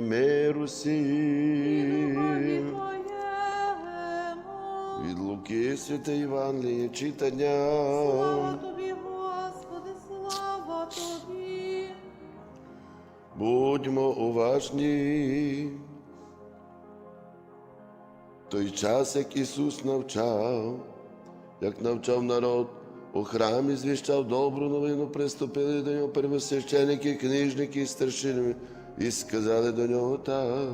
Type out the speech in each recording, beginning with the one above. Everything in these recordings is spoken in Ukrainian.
Миру Любові Від Луки святе Євангеліє читання. Слава Тобі, Господи, слава Тобі. Будьмо уважні. Той час, як Ісус навчав, як навчав народ, у храмі звіщав добру новину, приступили до нього первосвященики, книжники і старшини, і сказали до нього так.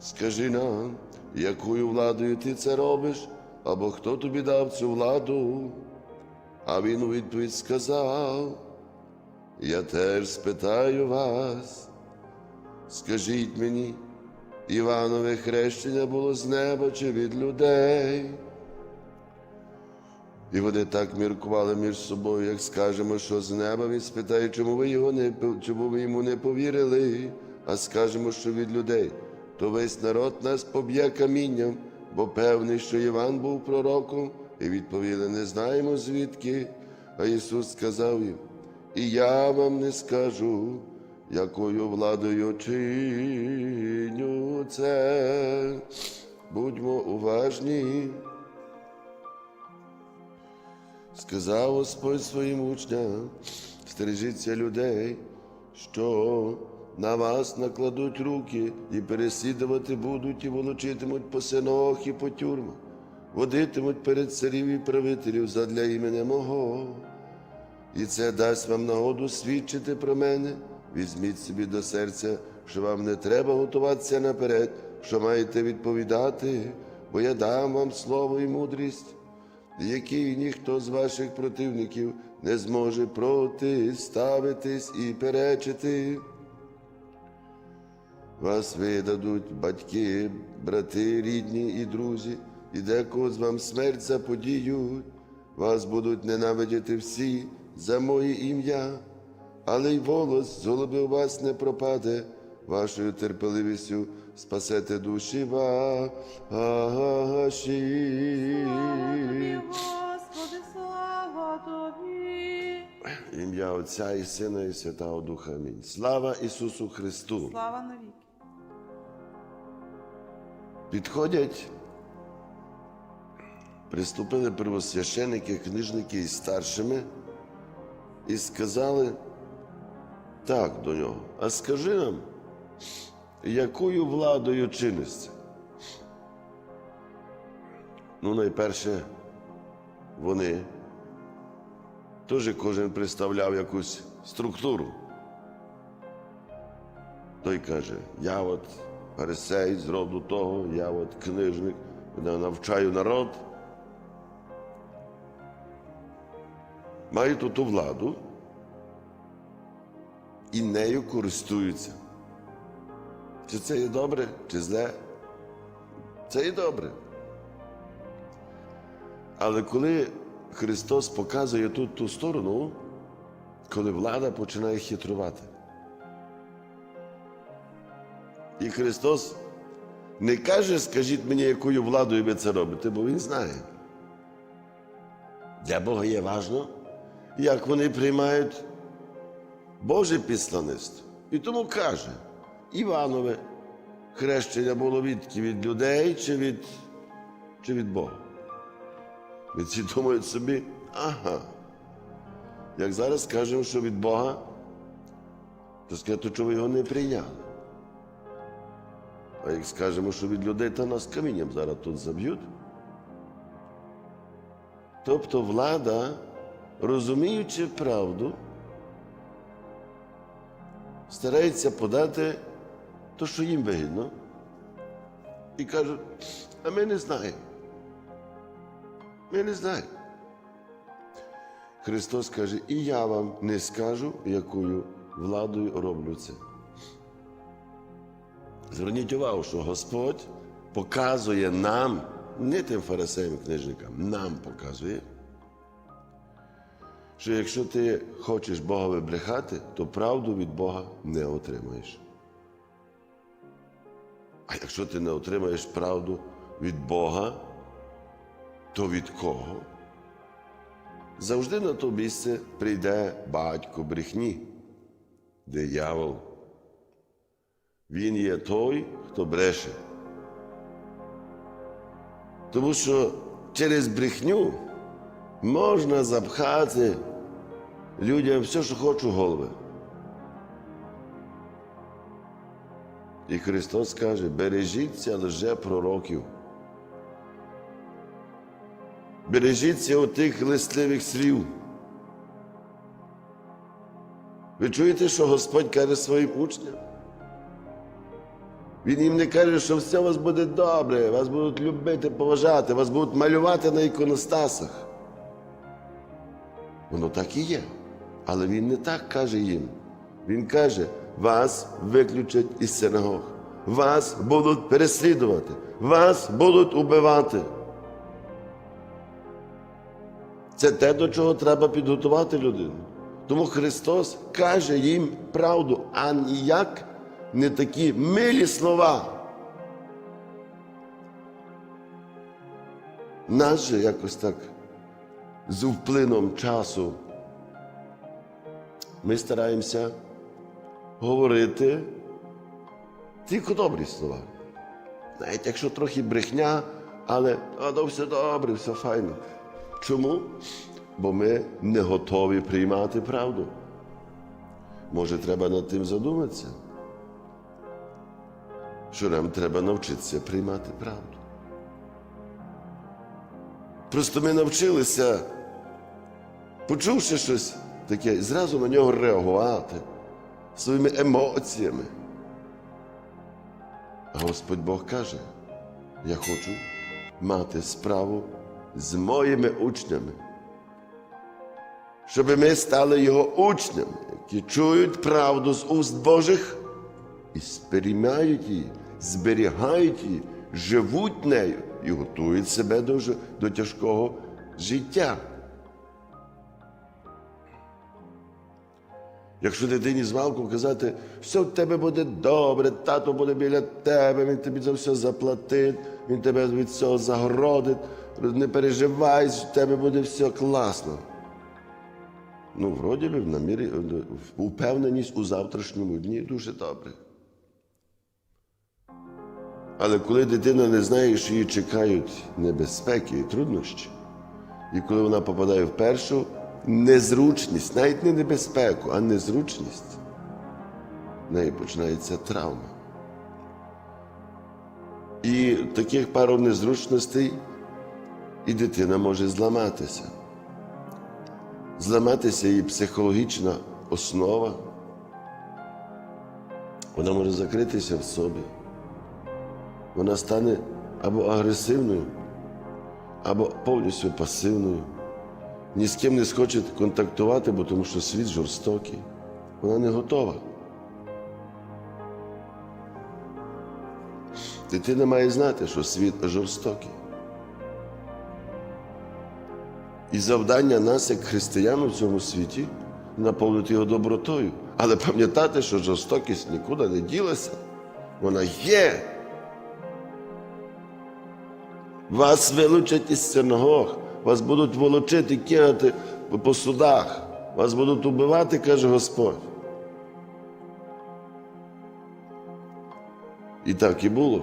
Скажи нам, якою владою ти це робиш, або хто тобі дав цю владу? А він у відповідь сказав. Я теж спитаю вас, скажіть мені, Іванове хрещення було з неба чи від людей? І вони так міркували між собою, як скажемо, що з неба він спитає, чому ви його не чому ви йому не повірили, а скажемо, що від людей, то весь народ нас поб'є камінням, бо певний, що Іван був пророком, і відповіли, не знаємо звідки. А Ісус сказав їм, і я вам не скажу, якою владою чиню це. Будьмо уважні. Сказав Господь своїм учням, стережіться людей, що на вас накладуть руки і переслідувати будуть, і волочитимуть по синах і по тюрмах, водитимуть перед царів і правителів задля імені мого. І це дасть вам нагоду свідчити про мене. Візьміть собі до серця, що вам не треба готуватися наперед, що маєте відповідати, бо я дам вам слово і мудрість, якій ніхто з ваших противників не зможе протиставитись і перечити. Вас видадуть батьки, брати, рідні і друзі, і декого з вам смерть заподіють. Вас будуть ненавидіти всі за моє ім'я, але й волос з голови у вас не пропаде, вашою терпеливістю спасете душі ваші. Господи, слава Тобі. Ім'я Отця і Сина, і Святого Духа. Амінь. Слава Ісусу Христу! Слава навіки. Підходять, приступили первосвященики, книжники і старшими і сказали так до нього. А скажи нам, якою владою чинишся? Ну, найперше, вони теж кожен представляв якусь структуру. Той каже, я от фарисей зроду того, я от книжник, навчаю народ. Мають ту владу і нею користуються. Чи це є добре, чи зле? Це є добре. Але коли Христос показує тут ту сторону, коли влада починає хитрувати. І Христос не каже, скажіть мені, якою владою ви це робите, бо Він знає. Для Бога є важно, як вони приймають Боже післаництво. І тому каже, Іванове хрещення було від, від людей чи від, чи від Бога. І ці думають собі, ага. Як зараз скажемо, що від Бога, то скажете, що ви його не прийняли. А як скажемо, що від людей, то нас камінням зараз тут заб'ють. Тобто влада, розуміючи правду, старається подати те, що їм вигідно, і кажуть, а ми не знаємо. Ми не знаємо. Христос каже, і я вам не скажу, якою владою роблю це. Зверніть увагу, що Господь показує нам, не тим фарисеям книжникам, нам показує, що якщо ти хочеш Бога вибрехати, то правду від Бога не отримаєш. А якщо ти не отримаєш правду від Бога, то від кого? Завжди на то місце прийде батько брехні, диявол. Він є той, хто бреше. Тому що через брехню можна запхати людям все, що хочуть голови. І Христос каже, бережіться лже пророків. Бережіться отих листливих слів. Ви чуєте, що Господь каже своїм учням? Він їм не каже, що все у вас буде добре, вас будуть любити, поважати, вас будуть малювати на іконостасах. Воно так і є. Але він не так каже їм. Він каже, вас виключать із синагог, вас будуть переслідувати, вас будуть убивати. Це те, до чого треба підготувати людину. Тому Христос каже їм правду, а ніяк не такі милі слова. Нас же якось так з вплином часу ми стараємося говорити тільки добрі слова. Навіть якщо трохи брехня, але «А, ну, все добре, все файно. Чому? Бо ми не готові приймати правду. Може, треба над тим задуматися, що нам треба навчитися приймати правду. Просто ми навчилися, почувши щось таке, зразу на нього реагувати своїми емоціями. Господь Бог каже, я хочу мати справу з моїми учнями, щоб ми стали його учнями, які чують правду з уст Божих і сприймають її, зберігають її, живуть нею і готують себе до, до тяжкого життя. Якщо дитині з казати, все в тебе буде добре, тато буде біля тебе, він тобі за все заплатить, він тебе від цього загородить, не переживай, в тебе буде все класно. Ну, вроді би, в намірі, упевненість у завтрашньому дні дуже добре. Але коли дитина не знає, що її чекають небезпеки і труднощі, і коли вона попадає в першу незручність, навіть не небезпеку, а незручність, в неї починається травма. І таких пару незручностей і дитина може зламатися. Зламатися її психологічна основа. Вона може закритися в собі. Вона стане або агресивною, або повністю пасивною. Ні з ким не схоче контактувати, бо тому що світ жорстокий. Вона не готова. Дитина має знати, що світ жорстокий. І завдання нас, як християн у цьому світі, наповнити його добротою. Але пам'ятати, що жорстокість нікуди не ділася. Вона є. Вас вилучать із синагог, вас будуть волочити, кинути по судах, вас будуть убивати, каже Господь. І так і було.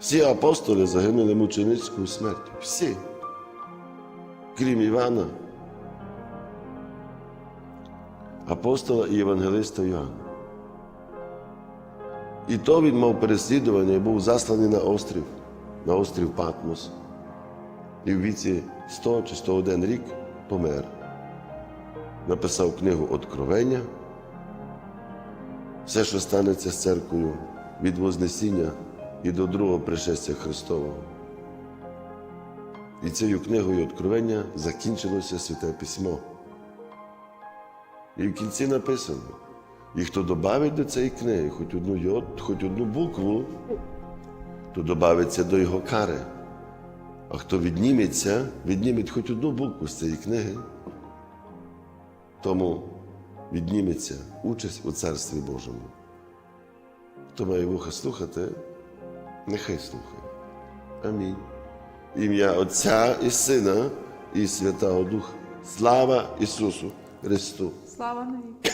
Всі апостоли загинули мученицькою смертю. Всі. Крім Івана, апостола і євангелиста Йоанна. І то він мав переслідування і був засланий на острів, на острів Патмос. І в віці 100 чи 101 рік помер. Написав книгу Откровення. Все, що станеться з церквою від Вознесіння і до другого пришестя Христового. І цією книгою Откровення закінчилося Святе Письмо. І в кінці написано. І хто додавить до цієї книги хоч одну йод, хоч одну букву, то додається до його кари. А хто відніметься, відніметь хоч одну букву з цієї книги, тому відніметься участь у Царстві Божому. Хто має вуха слухати, нехай слухає. Амінь. Ім'я Отця і Сина і Святого Духа. Слава Ісусу Христу! Слава навіки.